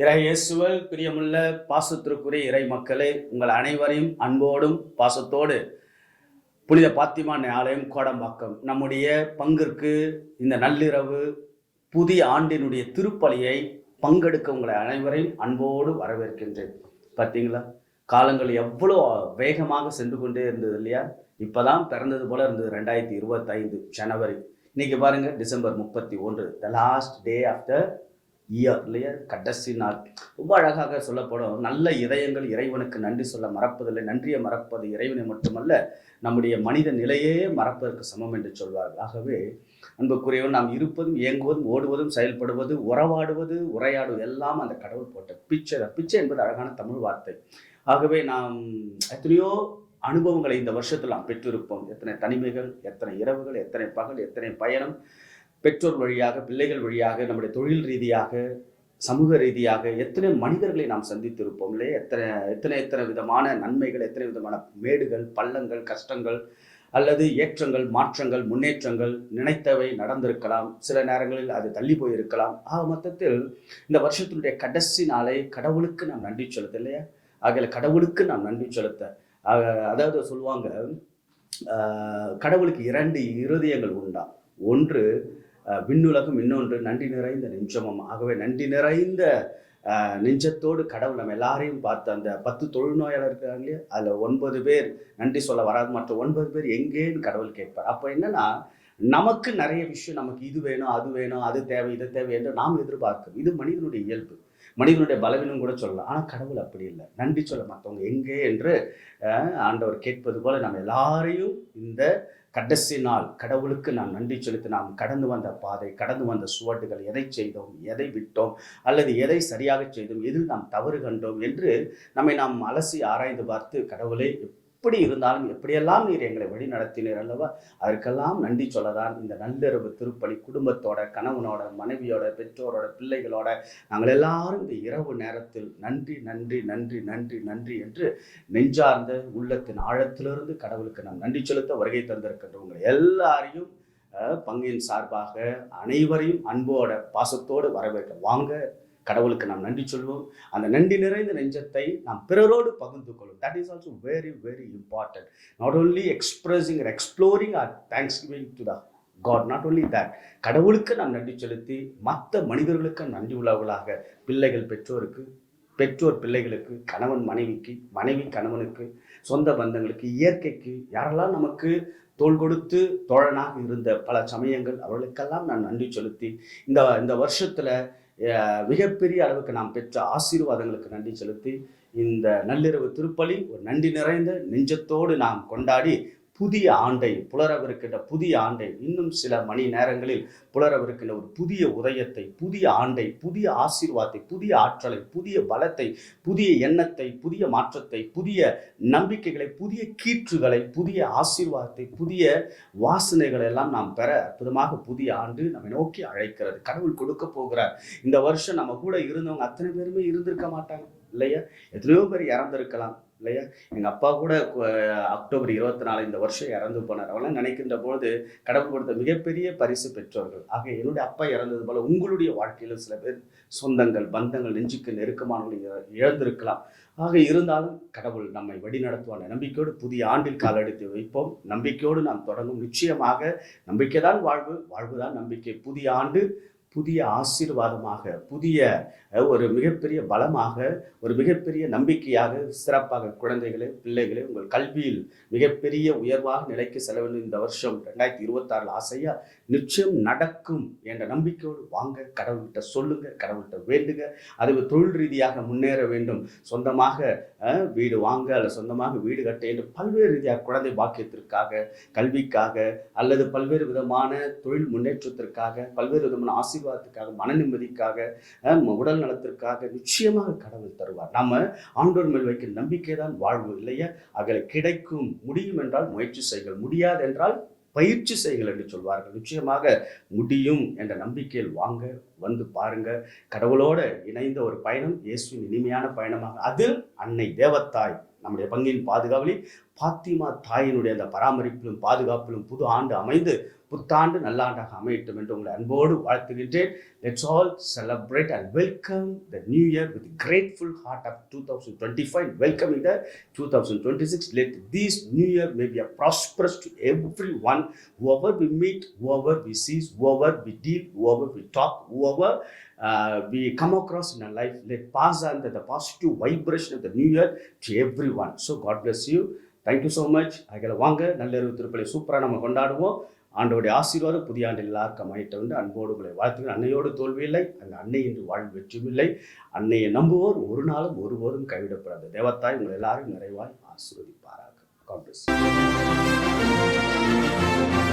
இறையேசுவல் பிரியமுள்ள பாசத்திற்குரிய இறை மக்களே உங்கள் அனைவரையும் அன்போடும் பாசத்தோடு புனித பாத்திமான் ஆலயம் கோடம்பாக்கம் நம்முடைய பங்கிற்கு இந்த நள்ளிரவு புதிய ஆண்டினுடைய திருப்பலியை பங்கெடுக்க உங்களை அனைவரையும் அன்போடு வரவேற்கின்றேன். பார்த்தீங்களா காலங்கள் எவ்வளோ வேகமாக சென்று கொண்டே இருந்தது இல்லையா? இப்போதான் பிறந்தது போல இருந்தது ரெண்டாயிரத்தி இருபத்தைந்து ஜனவரி. இன்னைக்கு பாருங்க டிசம்பர் முப்பத்தி ஒன்று the last day of the இயர்லேயே கடைசி நாள் ரொம்ப அழகாக சொல்லப்படும் நல்ல இதயங்கள் இறைவனுக்கு நன்றி சொல்ல மறப்பதில்லை. நன்றியை மறப்பது இறைவனை மட்டுமல்ல நம்முடைய மனித நிலையே மறப்பதற்கு சமம் என்று சொல்வார்கள். ஆகவே அன்புக்குரியவன் நாம் இருப்பதும் இயங்குவதும் ஓடுவதும் செயல்படுவது உறவாடுவது உரையாடுவது எல்லாம் அந்த கடவுள் போட்ட பிச்சை பிச்சை என்பது அழகான தமிழ் வார்த்தை. ஆகவே நாம் எத்தனையோ அனுபவங்களை இந்த வருஷத்தில் நாம் பெற்றிருப்போம். எத்தனை தனிமைகள் எத்தனை இரவுகள் எத்தனை பகல் எத்தனை பயணம் பெற்றோர் வழியாக பிள்ளைகள் வழியாக நம்முடைய தொழில் ரீதியாக சமூக ரீதியாக எத்தனை மனிதர்களை நாம் சந்தித்திருப்போம் இல்லையா? எத்தனை எத்தனை எத்தனை விதமான நன்மைகள் எத்தனை விதமான மேடுகள் பள்ளங்கள் கஷ்டங்கள் அல்லது ஏற்றங்கள் மாற்றங்கள் முன்னேற்றங்கள் நினைத்தவை நடந்திருக்கலாம். சில நேரங்களில் அது தள்ளி போயிருக்கலாம். ஆக மொத்தத்தில் இந்த வருஷத்தினுடைய கடைசி நாளை கடவுளுக்கு நாம் நன்றி செலுத்த இல்லையா? ஆகல கடவுளுக்கு நாம் நன்றி செலுத்த. அதாவது சொல்லுவாங்க கடவுளுக்கு இரண்டு இருதயங்கள் உண்டா? ஒன்று விண்ணுலகம் இன்னொன்று நன்றி நிறைந்த நெஞ்சமம். ஆகவே நன்றி நிறைந்த நெஞ்சத்தோடு கடவுள் நம்ம எல்லாரையும் பார்த்து அந்த பத்து தொழுநோயாளர் இருக்காங்க இல்லையா? அதில் ஒன்பது பேர் நன்றி சொல்ல வராது மற்ற ஒன்பது பேர் எங்கேன்னு கடவுள் கேட்பார். அப்போ என்னன்னா நமக்கு நிறைய விஷயம் நமக்கு இது வேணும் அது வேணும் அது தேவை இது தேவை என்று நாம் எதிர்பார்க்கும். இது மனிதனுடைய இயல்பு. மனிதனுடைய பலவீனம் கூட சொல்லலாம். ஆனால் கடவுள் அப்படி இல்லை. நன்றி சொல்ல மற்றவங்க எங்கே என்று ஆண்டவர் கேட்பது போல நம்ம எல்லாரையும் இந்த கடைசி நாள் கடவுளுக்கு நாம் நன்றி செலுத்தி நாம் கடந்து வந்த பாதை கடந்து வந்த சுவடுகள் எதை செய்தோம் எதை விட்டோம் அல்லது எதை சரியாக செய்தோம் எதில் நாம் தவறு கண்டோம் என்று நம்மை நாம் அலசி ஆராய்ந்து பார்த்து கடவுளே எப்படி இருந்தாலும் எப்படியெல்லாம் நீர் எங்களை வழி நடத்தினீர் அல்லவா? அதற்கெல்லாம் நன்றி சொல்லதான். இந்த நள்ளிரவு திருப்பலி குடும்பத்தோட கணவனோட மனைவியோட பெற்றோரோட பிள்ளைகளோட நாங்கள் எல்லாரும் இந்த இரவு நேரத்தில் நன்றி நன்றி நன்றி நன்றி நன்றி என்று நெஞ்சார்ந்த உள்ளத்தின் ஆழத்திலிருந்து கடவுளுக்கு நாம் நன்றி செலுத்த வருகை தந்திருக்கின்ற உங்களை எல்லாரையும் பங்கின் சார்பாக அனைவரையும் அன்போட பாசத்தோடு வரவேற்க. வாங்க கடவுளுக்கு நாம் நன்றி சொல்வோம். அந்த நன்றி நிறைந்த நெஞ்சத்தை நாம் பிறரோடு பகிர்ந்து கொள்ளும் that is also very very important not only expressing exploring or thanks giving to the God not only that கடவுளுக்கு நாம் நன்றி செலுத்தி மற்ற மனிதர்களுக்கு நன்றி உள்ளவர்களாக பிள்ளைகள் பெற்றோருக்கு பெற்றோர் பிள்ளைகளுக்கு கணவன் மனைவிக்கு மனைவி கணவனுக்கு சொந்த பந்தங்களுக்கு இயற்கைக்கு யாரெல்லாம் நமக்கு தோல் கொடுத்து தோழனாக இருந்த பல சமயங்கள் அவர்களுக்கெல்லாம் நான் நன்றி செலுத்தி இந்த இந்த வருஷத்தில் மிகப்பெரிய அளவுக்கு நாம் பெற்ற ஆசீர்வாதங்களுக்கு நன்றி செலுத்தி இந்த நள்ளிரவு திருப்பலி ஒரு நன்றி நிறைந்த நெஞ்சத்தோடு நாம் கொண்டாடி புதிய ஆண்டை புலரவிருக்கின்ற புதிய ஆண்டை இன்னும் சில மணி நேரங்களில் புலரவிருக்கின்ற ஒரு புதிய உதயத்தை புதிய ஆண்டை புதிய ஆசீர்வாதத்தை புதிய ஆற்றலை புதிய பலத்தை புதிய எண்ணத்தை புதிய மாற்றத்தை புதிய நம்பிக்கைகளை புதிய கீற்றுகளை புதிய ஆசீர்வாதத்தை புதிய வாசனைகளை எல்லாம் நாம் பெற அற்புதமாக புதிய ஆண்டு நம்மை நோக்கி அழைக்கிறது. கடவுள் கொடுக்க போகிறார். இந்த வருஷம் நம்ம கூட இருந்தவங்க அத்தனை பேருமே இருந்திருக்க மாட்டாங்க இல்லையா? எத்தனையோ பேர் இறந்திருக்கலாம். இல்லையா? எங்கள் அப்பா கூட அக்டோபர் இருபத்தி நாலு இந்த வருஷம் இறந்து போனார். அவெல்லாம் நினைக்கின்ற பொழுது கடவுள் கொடுத்த மிகப்பெரிய பரிசு பெற்றோர்கள். ஆக என்னுடைய அப்பா இறந்தது போல உங்களுடைய வாழ்க்கையில் சில பேர் சொந்தங்கள் பந்தங்கள் நெஞ்சுக்கு நெருக்கமானவர்கள் இழ- இழந்திருக்கலாம். ஆக இருந்தாலும் கடவுள் நம்மை வழிநடத்துவான நம்பிக்கையோடு புதிய ஆண்டில் காலெடுத்து வைப்போம். நம்பிக்கையோடு நாம் தொடங்கும். நிச்சயமாக நம்பிக்கைதான் வாழ்வு. வாழ்வுதான் நம்பிக்கை. புதிய ஆண்டு புதிய ஆசீர்வாதமாக புதிய ஒரு மிகப்பெரிய பலமாக ஒரு மிகப்பெரிய நம்பிக்கையாக சிறப்பாக குழந்தைகளே பிள்ளைகளே உங்கள் கல்வியில் மிகப்பெரிய உயர்வாக நிலைக்கு செல்ல வேண்டும் இந்த வருஷம் ரெண்டாயிரத்தி இருபத்தாறு ஆசையா நிச்சயம் நடக்கும் என்ற நம்பிக்கையோடு வாங்க கடவுள்கிட்ட சொல்லுங்க கடவுள்கிட்ட வேண்டுங்க. அது தொழில் ரீதியாக முன்னேற வேண்டும். சொந்தமாக வீடு வாங்க அல்லது சொந்தமாக வீடு கட்ட என்று பல்வேறு ரீதியாக குழந்தை பாக்கியத்திற்காக கல்விக்காக அல்லது பல்வேறு விதமான தொழில் முன்னேற்றத்திற்காக பல்வேறு விதமான ஆசீர்வாதத்துக்காக மன நிம்மதிக்காக உடல் நலத்திற்காக நிச்சயமாக கடவுள் தருவார். நம்ம ஆண்டோர் மேல் வைக்கும் நம்பிக்கை தான் வாழ்வு இல்லையா? அகலை கிடைக்கும் முடியும் என்றால் முயற்சி செய்கள் முடியாது என்றால் பயிற்சி செய்கள் என்று சொல்வார்கள். நிச்சயமாக முடியும் என்ற நம்பிக்கையில் வாங்க வந்து பாருங்க. கடவுளோட இணைந்த ஒரு பயணம் இயேசுவின் இனிமையான பயணமாக. அதில் அன்னை தேவத்தாய் நம்முடைய பங்கின் பாதுகாவலி பாத்திமா தாயினுடைய அந்த பராமரிப்பிலும் பாதுகாப்பிலும் புது ஆண்டு அமைந்து புத்தாண்டு நல்லாண்டாக அமையட்டும் என்று உங்களை அன்போடு வாழ்த்துகின்றேன். Let's all celebrate and welcome the new year with grateful heart of two thousand twenty five welcome இந்த two thousand twenty six let these new year may be a prosperous to every one over we meet over we sees over we deal over we talk over we come across in a life let pass on the positive vibration of the new year to every one so God bless you thank you so much so வாங்க. நள்ளிரவு திருப்பலை சூப்பராக நம்ம கொண்டாடுவோம். ஆண்டோடைய ஆசீர்வாதம் புதிய ஆண்டு எல்லாருக்கும் அமையிட்ட வந்து அன்போடு உங்களை வாழ்த்துக்கள் அன்னையோடு தோல்வியில்லை அந்த அன்னை என்று வாழ்வு வெற்றியுமில்லை அன்னையை நம்புவோர் ஒரு நாளும் ஒருபோதும் கைவிடப்படாது. தேவத்தாய் உங்கள் எல்லாரும் நிறைவாய் ஆசீர்வதிப்பாராக. காங்கிரஸ் you.